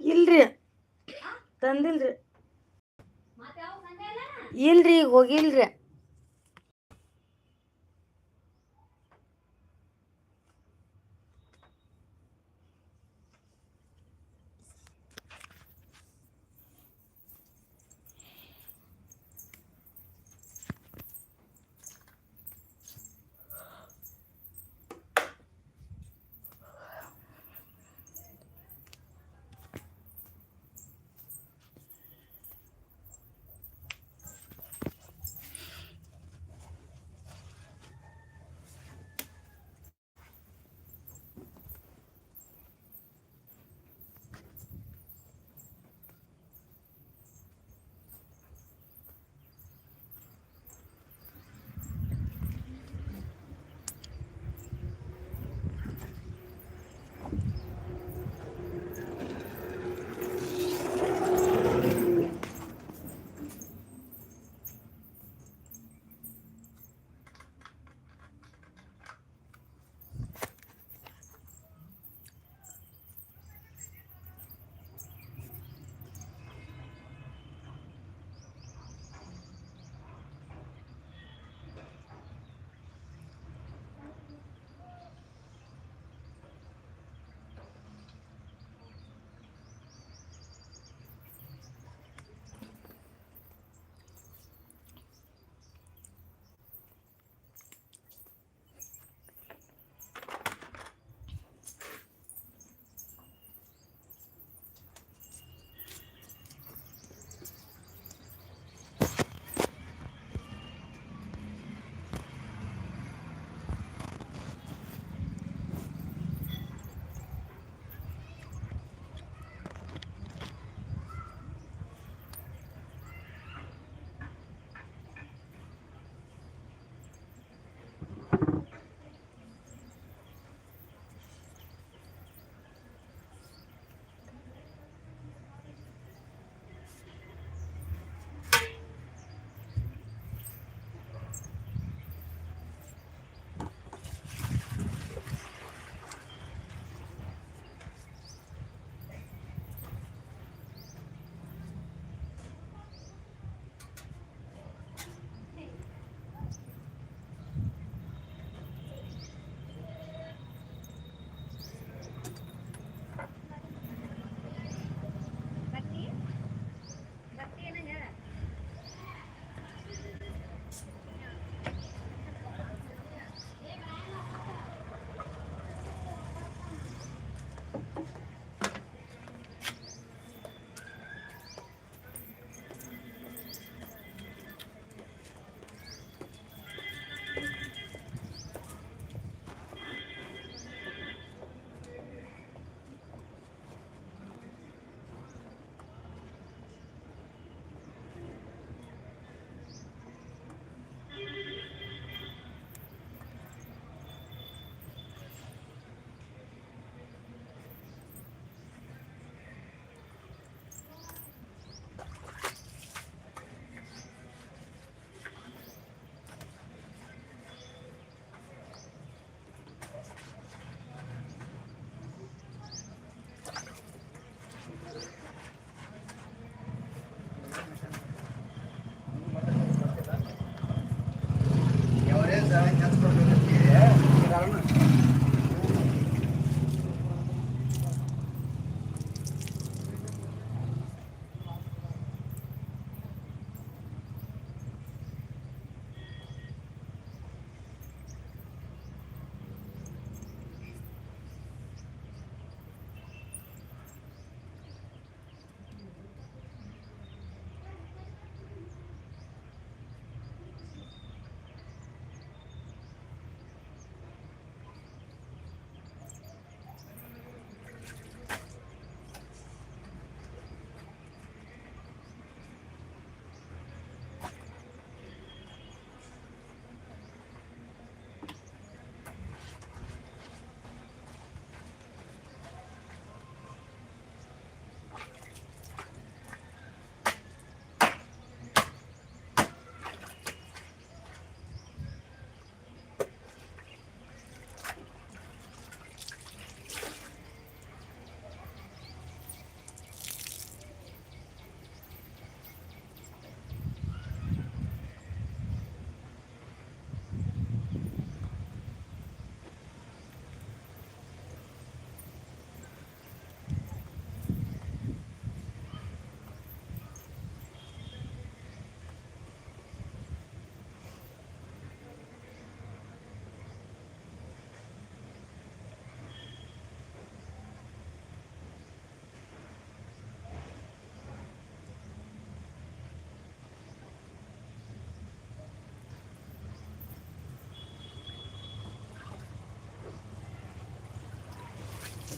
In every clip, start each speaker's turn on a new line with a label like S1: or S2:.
S1: ಇಲ್ರಿ. ತಂದಿಲ್ರಿ. ಇಲ್ರಿ ಈಗ ಹೋಗಿಲ್ರಿ.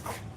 S1: Thank you.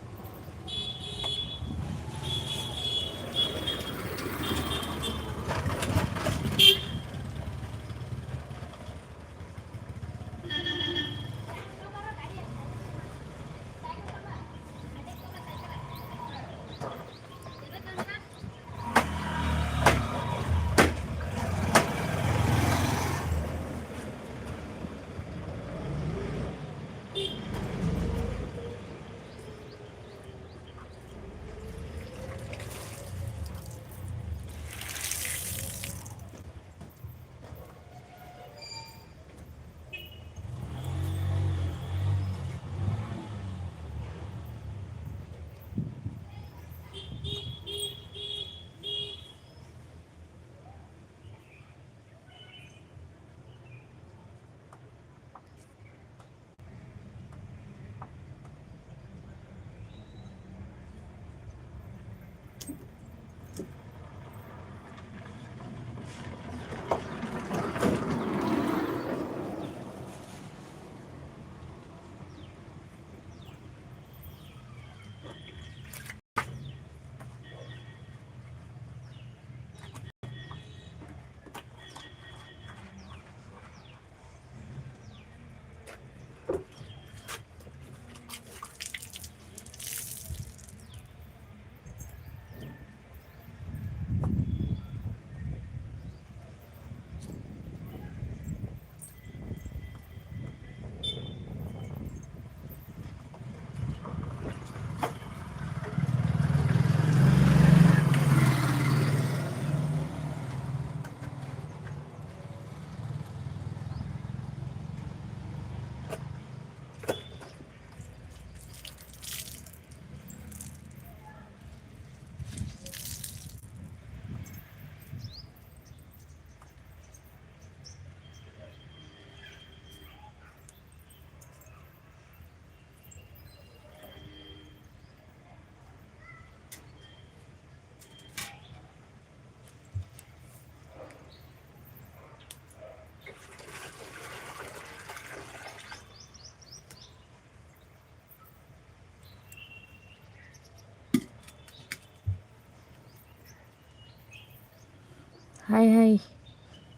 S1: Hi hi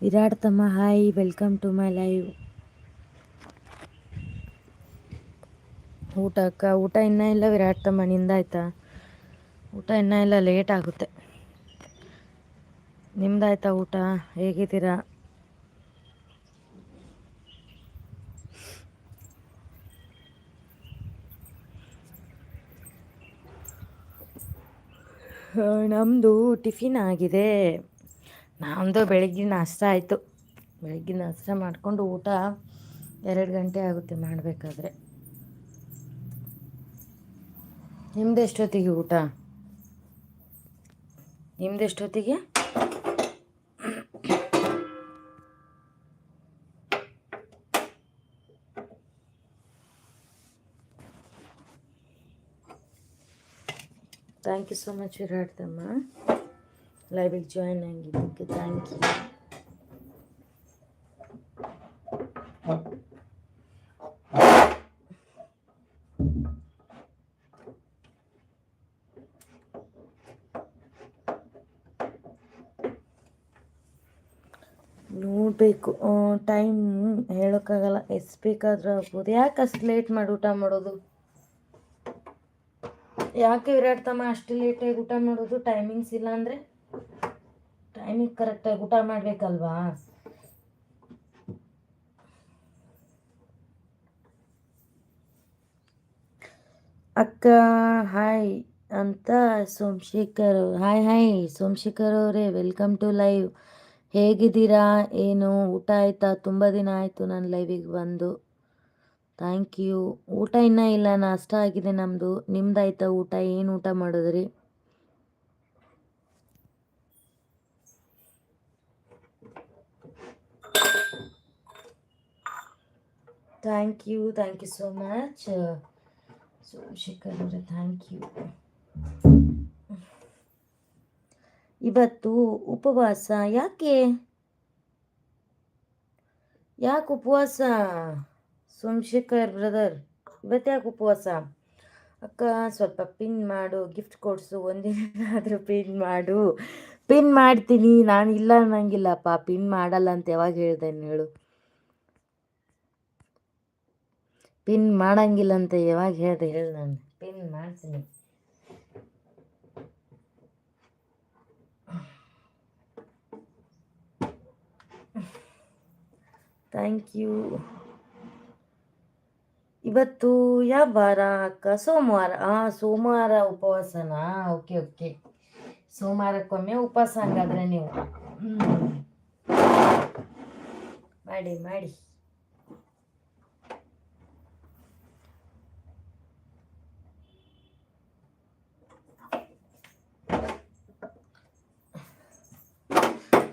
S1: Virat ತಮ್ಮ hi welcome to my live ಊಟಕ್ಕ ಊಟ ಇನ್ನೂ ಇಲ್ಲ ವಿರಾಟ್ ತಮ್ಮ ನಿಂದಾಯ್ತಾ ಊಟ ಇನ್ನ ಇಲ್ಲ ಲೇಟ್ ಆಗುತ್ತೆ. ನಿಮ್ದಾಯ್ತಾ ಊಟ? ಹೇಗಿದ್ದೀರಾ? ನಮ್ಮದು ಟಿಫಿನ್ ಆಗಿದೆ. ನಮ್ಮದು ಬೆಳಗ್ಗೆ ನಾಷ್ಟ ಆಯಿತು. ಬೆಳಗ್ಗೆ ನಾಷ್ಟ ಮಾಡಿಕೊಂಡು ಊಟ ಎರಡು ಗಂಟೆ ಆಗುತ್ತೆ ಮಾಡಬೇಕಾದ್ರೆ. ನಿಮ್ದು ಎಷ್ಟೊತ್ತಿಗೆ ಊಟ? ನಿಮ್ದು ಎಷ್ಟೊತ್ತಿಗೆ? Thank you so much Virat ತಮ್ಮ. ಲೈವಿಗೆ ಜಾಯಿನ್ ಆಗಿದ್ದಕ್ಕೆ ಥ್ಯಾಂಕ್ ಯು ನೋಡಬೇಕು ಟೈಮ್ ಹೇಳೋಕ್ಕಾಗಲ್ಲ ಎಷ್ಟು ಬೇಕಾದ್ರೂ ಆಗ್ಬೋದು. ಯಾಕೆ ಅಷ್ಟು ಲೇಟ್ ಮಾಡಿ ಊಟ ಮಾಡೋದು? ಯಾಕೆ ವಿರಾಟ್ ತಮ್ಮ ಅಷ್ಟು ಲೇಟಾಗಿ ಊಟ ಮಾಡೋದು? ಟೈಮಿಂಗ್ಸ್ ಇಲ್ಲ ಅಂದರೆ? ಟೈಮಿಗೆ ಕರೆಕ್ಟಾಗಿ ಊಟ ಮಾಡಬೇಕಲ್ವಾ? ಅಕ್ಕ ಹಾಯ್ ಅಂತ ಸೋಮಶೇಖರ್ ಹಾಯ್ ಹಾಯ್ ಸೋಮಶೇಖರ್ ಅವರೇ ವೆಲ್ಕಮ್ ಟು ಲೈವ್ ಹೇಗಿದ್ದೀರಾ? ಏನು, ಊಟ ಆಯಿತಾ? ತುಂಬ ದಿನ ಆಯಿತು ನಾನು ಲೈವಿಗೆ ಬಂದು. ಥ್ಯಾಂಕ್ ಯು ಊಟ ಇನ್ನೂ ಇಲ್ಲ, ನಾಷ್ಟ ಆಗಿದೆ ನಮ್ಮದು ನಿಮ್ದಾಯ್ತಾ ಊಟ? ಏನು ಊಟ ಮಾಡಿದ್ರಿ? Thank you thank you so much Somashekar ಅವರೇ ಥ್ಯಾಂಕ್ ಯು ಇವತ್ತು ಉಪವಾಸ ಯಾಕೆ? ಯಾಕೆ ಉಪವಾಸ? ಸೋಮಶೇಖರ್ ಬ್ರದರ್ ಇವತ್ತು ಯಾಕೆ ಉಪವಾಸ? ಅಕ್ಕ, ಸ್ವಲ್ಪ ಪಿನ್ ಮಾಡು ಗಿಫ್ಟ್ ಕೊಡಿಸು ಒಂದಿನಾದರೂ ಪಿನ್ ಮಾಡು. ಪಿನ್ ಮಾಡ್ತೀನಿ ನಾನು ಇಲ್ಲ ಅನ್ನಂಗಿಲ್ಲಪ್ಪ ಪಿನ್ ಮಾಡಲ್ಲ ಅಂತ ಯಾವಾಗ ಹೇಳ್ದೆ ಹೇಳು. ಪಿನ್ ಮಾಡಂಗಿಲ್ಲ ಅಂತ ಯಾವಾಗ ಹೇಳ್ದೆ? ಹೇಳಿ ನಾನು. ಪಿನ್ ಮಾಡ್ತೀನಿ. ಥ್ಯಾಂಕ್ ಯು ಇವತ್ತು ಯಾವ ವಾರ ಅಕ್ಕ? ಸೋಮವಾರ. ಹಾಂ ಸೋಮವಾರ ಉಪವಾಸನಾ? ಓಕೆ ಓಕೆ ಸೋಮವಾರಕ್ಕೊಮ್ಮೆ ಉಪವಾಸ ಹಂಗಾದ್ರೆ ನೀವು. ಮಾಡಿ ಮಾಡಿ.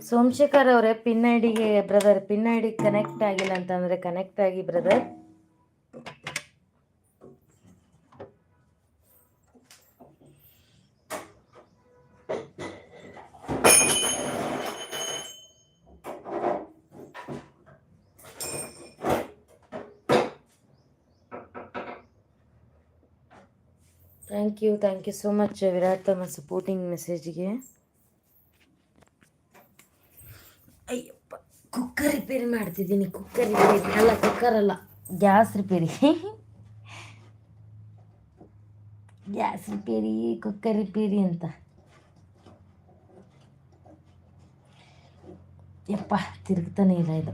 S1: ಸೋಮಶೇಖರ್ ಅವರೇ, ಪಿನ್ ಐ ಡಿಗೆ brother pin I D connect ಆಗಿಲ್ಲ ಅಂತಂದರೆ ಕನೆಕ್ಟ್ ಆಗಿ brother thank you thank you so much Virat ತಮ್ಮ ಸಪೋರ್ಟಿಂಗ್ ಮೆಸೇಜ್ಗೆ ಕುಕ್ಕರ್ ರಿಪೇರಿ ಮಾಡ್ತಿದ್ದೀನಿ ಕುಕ್ಕರ್ ರಿಪೇರಿ ಅಲ್ಲ ಕುಕ್ಕರ್ ಅಲ್ಲ. Gas repair gas repair cooker repair ಅಂತ. ಯಪ್ಪ, ತಿರುಗ್ತಾನೆ ಇಲ್ಲ ಇದು.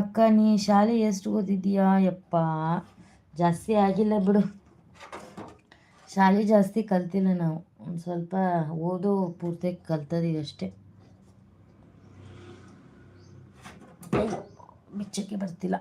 S1: ಅಕ್ಕ, ನೀ ಶಾಲೆ ಎಷ್ಟು ಓದಿದ್ದೀಯಾ? ಯಪ್ಪ, ಜಾಸ್ತಿ ಆಗಿಲ್ಲ ಬಿಡು. ಶಾಲೆ ಜಾಸ್ತಿ ಕಲ್ತಿಲ್ಲ ನಾವು. ಒಂದು ಸ್ವಲ್ಪ ಓದೋ ಪೂರ್ತಿ ಕಲ್ತದೀವಿ ಅಷ್ಟೇ. ಬರ್ತಿಲ್ಲ.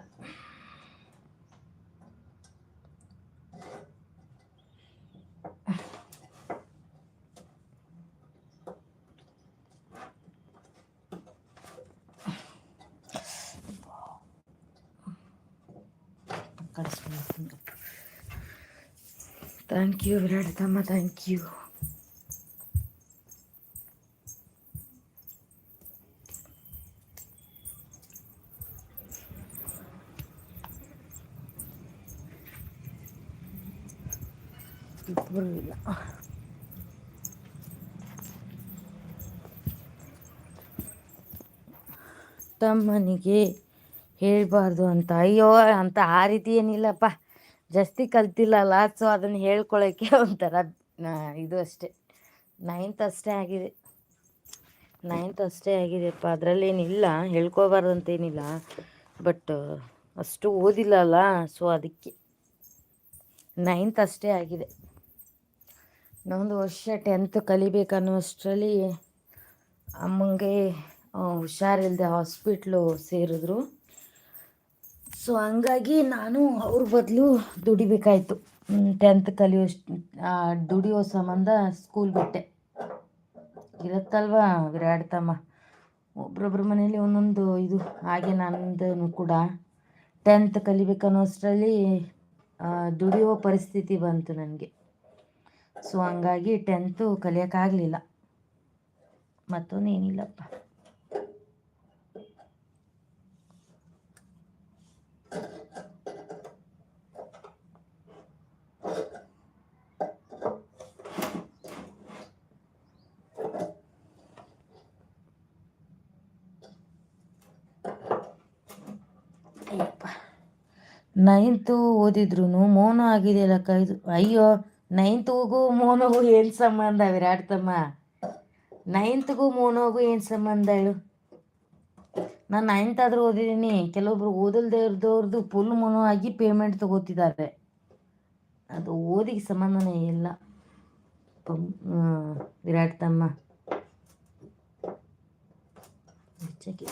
S1: ಥ್ಯಾಂಕ್ ಯು ವಿರಾಟ್ ತಮ್ಮ ಥ್ಯಾಂಕ್ ಯು ಇಬ್ಬರು ತಮ್ಮನಿಗೆ ಹೇಳಬಾರ್ದು ಅಂತ. ಅಯ್ಯೋ, ಅಂತ ಆ ರೀತಿ ಏನಿಲ್ಲಪ್ಪ. ಜಾಸ್ತಿ ಕಲ್ತಿಲ್ಲಲ್ಲ ಸೊ ಅದನ್ನು ಹೇಳ್ಕೊಳ್ಳೋಕ್ಕೆ ಒಂಥರ ಇದು ಅಷ್ಟೇ. ನೈನ್ತ್ ಅಷ್ಟೇ ಆಗಿದೆ. ನೈನ್ತ್ ಅಷ್ಟೇ ಆಗಿದೆಪ್ಪ ಅದರಲ್ಲೇನಿಲ್ಲ ಹೇಳ್ಕೋಬಾರ್ದು ಅಂತೇನಿಲ್ಲ ಬಟ್ ಅಷ್ಟು ಓದಿಲ್ಲಲ್ಲ ಸೊ ಅದಕ್ಕೆ. ನೈನ್ತ್ ಅಷ್ಟೇ ಆಗಿದೆ. ಇನ್ನೊಂದು ವರ್ಷ ಟೆಂತ್ ಕಲಿಬೇಕನ್ನೋಷ್ಟರಲ್ಲಿ ಅಮ್ಮಂಗೆ ಹುಷಾರಿಲ್ಲದೆ ಹಾಸ್ಪಿಟ್ಲು ಸೇರಿದ್ರು. ಸೊ ಹಂಗಾಗಿ ನಾನು ಅವ್ರ ಬದಲು ದುಡಿಬೇಕಾಯಿತು. ಟೆಂತ್ ಕಲಿಯೋಷ್ಟು ದುಡಿಯೋ ಸಂಬಂಧ ಸ್ಕೂಲ್ ಬಿಟ್ಟೆ. ಇರುತ್ತಲ್ವಾ ವಿರಾಟ್ ತಮ್ಮ? ಒಬ್ರೊಬ್ರ ಮನೇಲಿ ಒಂದೊಂದು ಇದು ಹಾಗೆ ನನ್ನದೂ ಕೂಡ. ಟೆಂತ್ ಕಲಿಬೇಕನ್ನೋಷ್ಟರಲ್ಲಿ ದುಡಿಯೋ ಪರಿಸ್ಥಿತಿ ಬಂತು ನನಗೆ. ಸೊ ಹಂಗಾಗಿ ಟೆಂತು ಕಲಿಯೋಕ್ಕಾಗಲಿಲ್ಲ. ಮತ್ತೊಂದು ಏನಿಲ್ಲಪ್ಪ ನೈನ್ತು ಓದಿದ್ರು ಮೋನೋ ಆಗಿದೆಯಲ್ಲ ಕೈದು? ಅಯ್ಯೋ. ನೈನ್ತ್ಗೂ ಮೋನೋಗೂ ಏನು ಸಂಬಂಧ ವಿರಾಟ್ ತಮ್ಮ ನೈನ್ತ್ಗೂ ಮೋನೋಗೂ ಏನು ಸಂಬಂಧ ಹೇಳು. ನಾನು ನೈನ್ತ್ ಆದರೂ ಓದಿದ್ದೀನಿ. ಕೆಲವೊಬ್ರು ಓದಲ್ದೇ ಇರೋದವ್ರದ್ದು ಫುಲ್ ಮೋನೋ ಆಗಿ ಪೇಮೆಂಟ್ ತಗೋತಿದ್ದಾರೆ. ಅದು ಓದಿಗೆ ಸಂಬಂಧನೇ ಇಲ್ಲ. ವಿರಾಟ್ ತಮ್ಮ ಹೆಚ್ಚಾಗಿ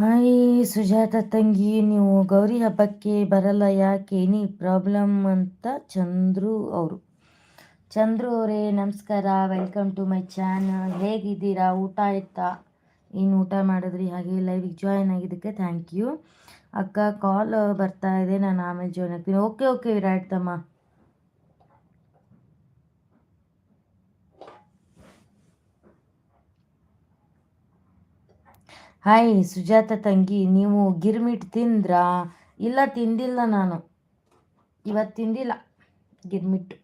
S1: ಹಾಯ್ ಸುಜಾತ ತಂಗಿ, ನೀವು ಗೌರಿ ಹಬ್ಬಕ್ಕೆ ಬರಲ್ಲ ಯಾಕೆ? ಏನಿ ಪ್ರಾಬ್ಲಮ್ ಅಂತ ಚಂದ್ರು ಅವರು. ಚಂದ್ರು ಅವರೇ, ನಮಸ್ಕಾರ, ವೆಲ್ಕಮ್ ಟು ಮೈ ಚಾನಲ್. ಹೇಗಿದ್ದೀರಾ? ಊಟ ಆಯ್ತಾ? ಏನು ಊಟ ಮಾಡಿದ್ರಿ? ಹಾಗೆ ಲೈವಿಗೆ ಜಾಯ್ನ್ ಆಗಿದ್ದಕ್ಕೆ ಥ್ಯಾಂಕ್ ಯು ಅಕ್ಕ ಕಾಲ್ ಬರ್ತಾ ಇದೆ, ನಾನು ಆಮೇಲೆ ಜಾಯ್ನ್ ಆಗ್ತೀನಿ. ಓಕೆ ಓಕೆ ವಿರಾಟ್ ತಮ್ಮ. ಹಾಯ್ ಸುಜಾತ ತಂಗಿ, ನೀವು ಗಿರ್ಮಿಟ್ ತಿಂದ್ರಾ? ಇಲ್ಲ, ತಿಂದಿಲ್ಲ ನಾನು. ಇವತ್ತು ತಿಂದಿಲ್ಲ ಗಿರ್ಮಿಟ್ಟು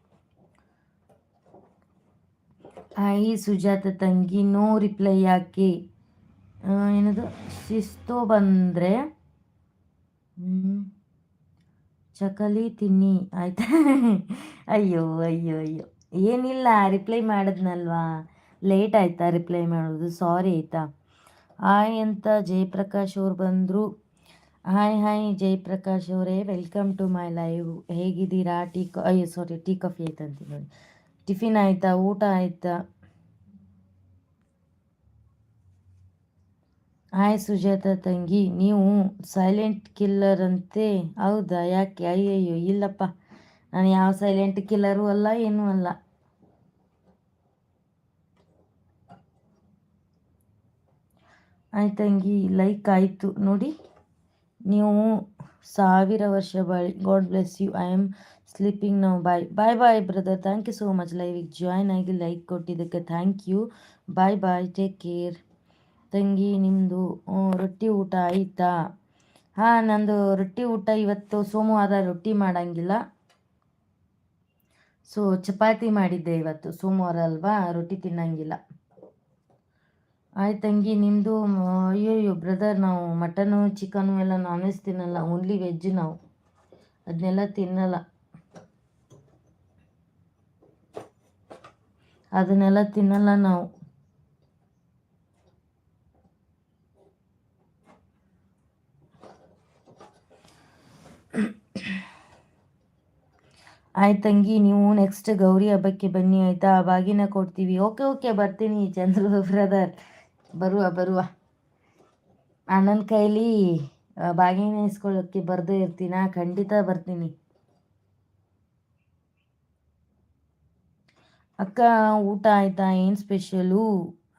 S1: ಹಾಯ್ ಸುಜಾತ ತಂಗಿ, ನೋ ರಿಪ್ಲೈ ಯಾಕೆ? ಏನದು? ಶಿಸ್ತು ಬಂದರೆ? ಚಕಲಿ ತಿನ್ನಿ, ಆಯ್ತಾ? ಅಯ್ಯೋ ಅಯ್ಯೋ ಅಯ್ಯೋ. ಏನಿಲ್ಲ, ರಿಪ್ಲೈ ಮಾಡಿದ್ನಲ್ವಾ? ಲೇಟ್ ಆಯ್ತಾ ರಿಪ್ಲೈ ಮಾಡೋದು? ಸಾರಿ, ಆಯಿತಾ? ಹಾಯ್ ಅಂತ ಜಯಪ್ರಕಾಶ್ ಅವ್ರು ಬಂದರು. ಹಾಯ್ ಹಾಯ್ ಜಯಪ್ರಕಾಶ್ ಅವರೇ ವೆಲ್ಕಮ್ ಟು ಮೈ ಲೈವ್ ಹೇಗಿದ್ದೀರಾ? ಟೀ ಅಯ್ಯೋ ಸಾರಿ ಟೀ ಕಾಫಿ ಆಯ್ತಂತ ನೋಡಿ ಟಿಫಿನ್ ಆಯಿತಾ? ಊಟ ಆಯಿತಾ? ಹಾಯ್ ಸುಜಾತ ತಂಗಿ, ನೀವು ಸೈಲೆಂಟ್ ಕಿಲ್ಲರ್ ಅಂತೆ? ಹೌದಾ? ಯಾಕೆ? ಅಯ್ಯಯ್ಯೋ, ಇಲ್ಲಪ್ಪ. ನಾನು ಯಾವ ಸೈಲೆಂಟ್ ಕಿಲ್ಲರು ಅಲ್ಲ, ಏನೂ ಅಲ್ಲ. ಆಯ್ತು ತಂಗಿ ಲೈಕ್ ಆಯಿತು. ನೋಡಿ, ನೀವು ಸಾವಿರ ವರ್ಷ ಬಾಳಿ god bless you I am sleeping ನಾವು bye bye bye brother thank you so much ಲೈವಿಗೆ join ಆಗಿ ಲೈಕ್ ಕೊಟ್ಟಿದ್ದಕ್ಕೆ thank you bye bye take care ತಂಗಿ ನಿಮ್ಮದು ರೊಟ್ಟಿ ಊಟ ಆಯಿತಾ? ಹಾಂ, ನಂದು ರೊಟ್ಟಿ ಊಟ ಇವತ್ತು ಸೋಮವಾರ ರೊಟ್ಟಿ ಮಾಡಂಗಿಲ್ಲ. ಸೊ ಚಪಾತಿ ಮಾಡಿದ್ದೆ ಇವತ್ತು. ಸೋಮವಾರ ಅಲ್ವಾ? ರೊಟ್ಟಿ ತಿನ್ನಂಗಿಲ್ಲ. ಆಯ್ತು ತಂಗಿ ನಿಮ್ಮದು ಅಯ್ಯೋಯ್ಯೋ ಬ್ರದರ್ ನಾವು ಮಟನು ಚಿಕನು ಎಲ್ಲ ನಾನ್ ವೆಜ್ ತಿನ್ನಲ್ಲ ಓನ್ಲಿ ವೆಜ್ ನಾವು. ಅದನ್ನೆಲ್ಲ ತಿನ್ನಲ್ಲ. ಅದನ್ನೆಲ್ಲ ತಿನ್ನಲ್ಲ ನಾವು. ಆಯ್ತು ತಂಗಿ, ನೀವು ನೆಕ್ಸ್ಟ್ ಗೌರಿ ಹಬ್ಬಕ್ಕೆ ಬನ್ನಿ, ಆಯಿತಾ? ಬಾಗಿನ ಕೊಡ್ತೀವಿ. ಓಕೆ ಓಕೆ ಬರ್ತೀನಿ ಚಂದ್ರು ಬ್ರದರ್ ಬರುವ ಬರುವ. ಅಣ್ಣನ ಕೈಲಿ ಬಾಗಿನ ಇಸ್ಕೊಳ್ಳೋಕ್ಕೆ ಬರದೇ ಇರ್ತೀನಾ. ಖಂಡಿತ ಬರ್ತೀನಿ. ಅಕ್ಕ, ಊಟ ಆಯಿತಾ? ಏನು ಸ್ಪೆಷಲು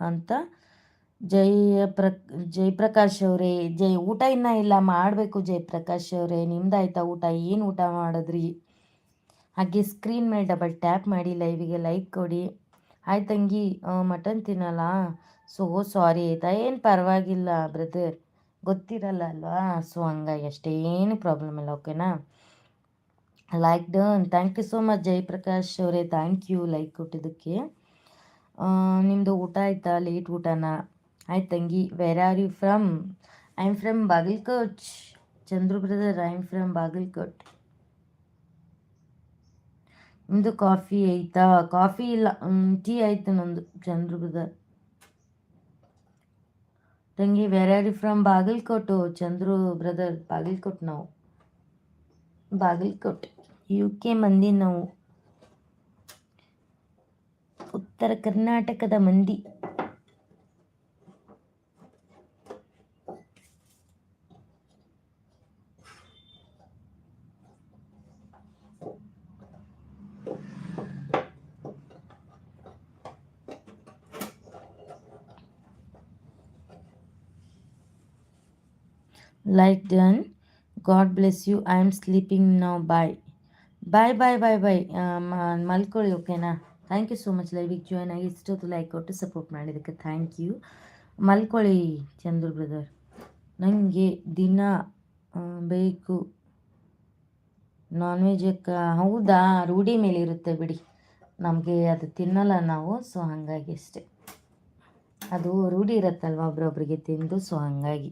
S1: ಅಂತ ಜಯ ಪ್ರ ಜಯಪ್ರಕಾಶ್ ಅವರೇ ಜೈ ಊಟ ಇನ್ನೂ ಇಲ್ಲ. ಮಾಡಬೇಕು ಜಯಪ್ರಕಾಶ್ ಅವರೇ. ನಿಮ್ದಾಯ್ತಾ ಊಟ? ಏನು ಊಟ ಮಾಡಿದ್ರಿ? ಹಾಗೆ ಸ್ಕ್ರೀನ್ ಮೇಲೆ ಡಬಲ್ ಟ್ಯಾಪ್ ಮಾಡಿ ಲೈವಿಗೆ ಲೈಕ್ ಕೊಡಿ. ಆಯ್ತಂಗಿ ತಂಗಿ ಮಟನ್ ತಿನ್ನಲ್ಲ? ಸೊ ಸಾರಿ ಆಯಿತಾ ಏನು ಪರವಾಗಿಲ್ಲ ಬ್ರದರ್ ಗೊತ್ತಿರಲ್ಲ ಅಲ್ವಾ? ಸೊ ಹಂಗಾಗಿ ಅಷ್ಟೇನು ಪ್ರಾಬ್ಲಮ್ ಇಲ್ಲ ಓಕೆನಾ like done thank you so much Jayaprakash ಅವರೇ. ಥ್ಯಾಂಕ್ ಯು ಲೈಕ್ ಕೊಟ್ಟಿದ್ದಕ್ಕೆ. ನಿಮ್ಮದು ಊಟ ಆಯ್ತಾ? ಲೇಟ್ ಊಟನ? ಆಯ್ತು ತಂಗಿ. Where are you from I am from Bagalkot Chandru brother I am from Bagalkot ನಿಮ್ಮದು ಕಾಫಿ ಆಯ್ತಾ? ಕಾಫಿ ಇಲ್ಲ. ಟೀ ಆಯಿತು ನಂದು, ಚಂದ್ರು ಬ್ರದರ್ ತಂಗಿ where are you from Bagalkot. Chandru brother Bagalkot ನಾವು. ಬಾಗಲ್ಕೋಟ್ ಯು ಕೆ ಮಂದಿ ನಾವು. ಉತ್ತರ ಕರ್ನಾಟಕದ ಮಂದಿ. Like done god bless you I am sleeping ನಾವು bye bye bye bye bye ಮಲ್ಕೊಳ್ಳಿ, ಓಕೆನಾ? ಥ್ಯಾಂಕ್ ಯು ಸೋ ಮಚ್ ಲೈವಿಗೆ ಜಾಯ್ನ್ ಆಗಿ ಇಷ್ಟೊತ್ತು ಲೈಕ್ ಕೊಟ್ಟು ಸಪೋರ್ಟ್ ಮಾಡಿದ್ದಕ್ಕೆ ಥ್ಯಾಂಕ್ ಯು ಮಲ್ಕೊಳ್ಳಿ, ಚಂದ್ರು ಬ್ರದರ್ ನನಗೆ ದಿನ ಬೇಕು. ನಾನ್ ವೆಜಕ್ಕೆ ಹೌದಾ? ರೂಢಿ ಮೇಲೆ ಇರುತ್ತೆ ಬಿಡಿ. ನಮಗೆ ಅದು ತಿನ್ನಲ್ಲ ನಾವು ಸೊ ಹಾಗಾಗಿ ಅಷ್ಟೆ. ಅದು ರೂಢಿ ಇರುತ್ತಲ್ವ ಒಬ್ರೊಬ್ರಿಗೆ ತಿಂದು ಸೊ ಹಾಗಾಗಿ.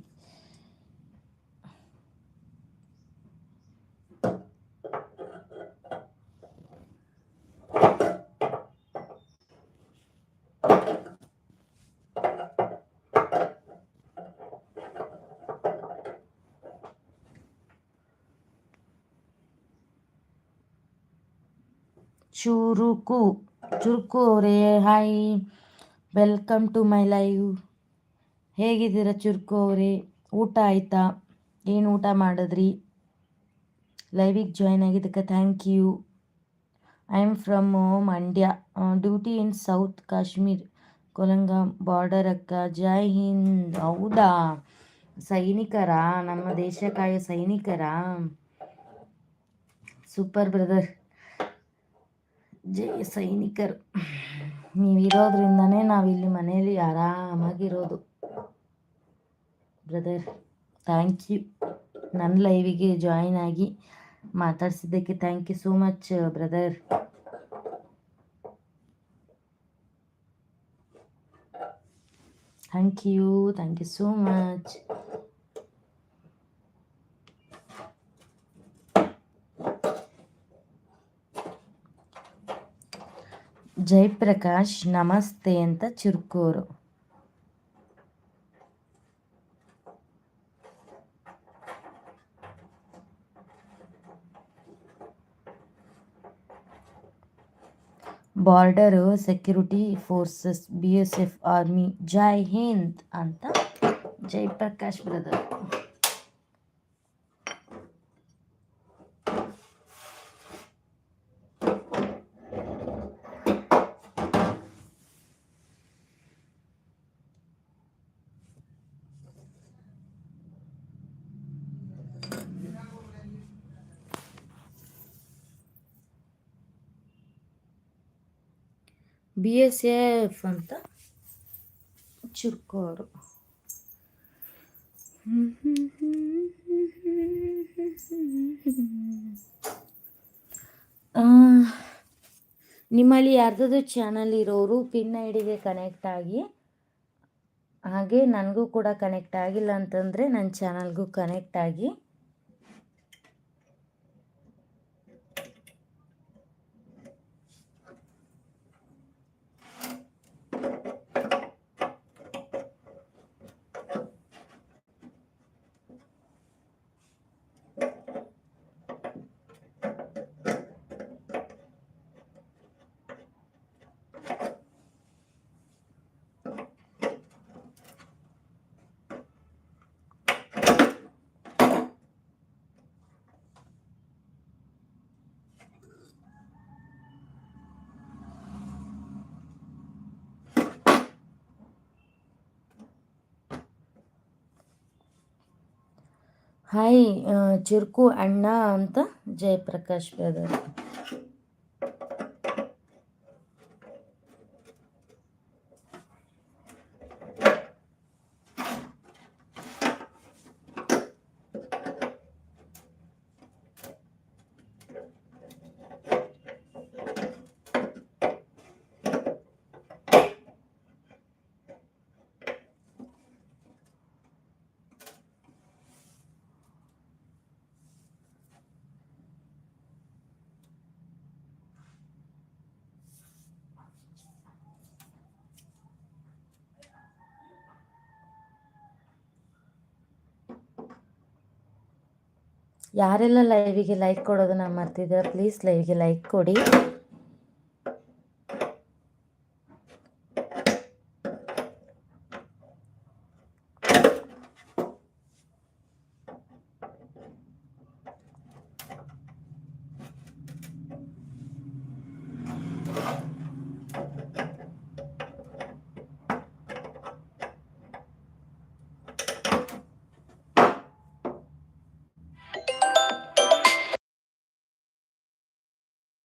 S1: ಚುರುಕು ಚುರುಕು ಅವರೇ hi welcome to my live ಹೇಗಿದ್ದೀರ ಚುರುಕು ಅವರೇ? ಊಟ ಆಯಿತಾ? ಏನು ಊಟ ಮಾಡಿದ್ರಿ? ಲೈವಿಗೆ ಜಾಯ್ನ್ ಆಗಿದ್ದಕ್ಕೆ thank you I am from Mandya duty in south Kashmir ಕೊಲಂಗ border ಅಕ್ಕ. ಜೈ ಹಿಂದ್ ಹೌದಾ? ಸೈನಿಕರ? ನಮ್ಮ ದೇಶಕ್ಕಾಗಿ ಸೈನಿಕರ? ಸೂಪರ್ ಬ್ರದರ್ ಜೈ ಸೈನಿಕರು. ನೀವಿರೋದ್ರಿಂದನೇ ನಾವಿಲ್ಲಿ ಮನೆಯಲ್ಲಿ ಆರಾಮಾಗಿರೋದು. Brother thank you. ನನ್ನ ಲೈವಿಗೆ ಜಾಯಿನ್ ಆಗಿ ಮಾತಾಡ್ಸಿದ್ದಕ್ಕೆ thank you so much brother. Thank you thank you so much. Jayaprakash ನಮಸ್ತೆ ಅಂತ ಚುರುಕೋರು border security forces B S F army Jai Hind ಅಂತ ಬಿ ಎಸ್ ಎಫ್ ಅಂತ ಚುರ್ಕೋರು ನಿಮ್ಮಲ್ಲಿ ಯಾರ್ದಾದ್ರು ಚಾನಲ್ ಇರೋರು ಪಿನ್ ಐ ಡಿಗೆ ಕನೆಕ್ಟ್ ಆಗಿ, ಹಾಗೆ ನನಗೂ ಕೂಡ ಕನೆಕ್ಟ್ ಆಗಿಲ್ಲ ಅಂತಂದರೆ ನನ್ನ ಚಾನಲ್ಗೂ ಕನೆಕ್ಟ್ ಆಗಿ ಹಾಯ್ ಚಿರ್ಕು ಅಣ್ಣ ಅಂತ ಜಯಪ್ರಕಾಶ್ ಬ್ರದರ್ ಯಾರೆಲ್ಲ ಲೈವಿಗೆ ಲೈಕ್ ಕೊಡೋದನ್ನ ಮರ್ತಿದ್ದಾರೆ ಪ್ಲೀಸ್ ಲೈವಿಗೆ ಲೈಕ್ ಕೊಡಿ.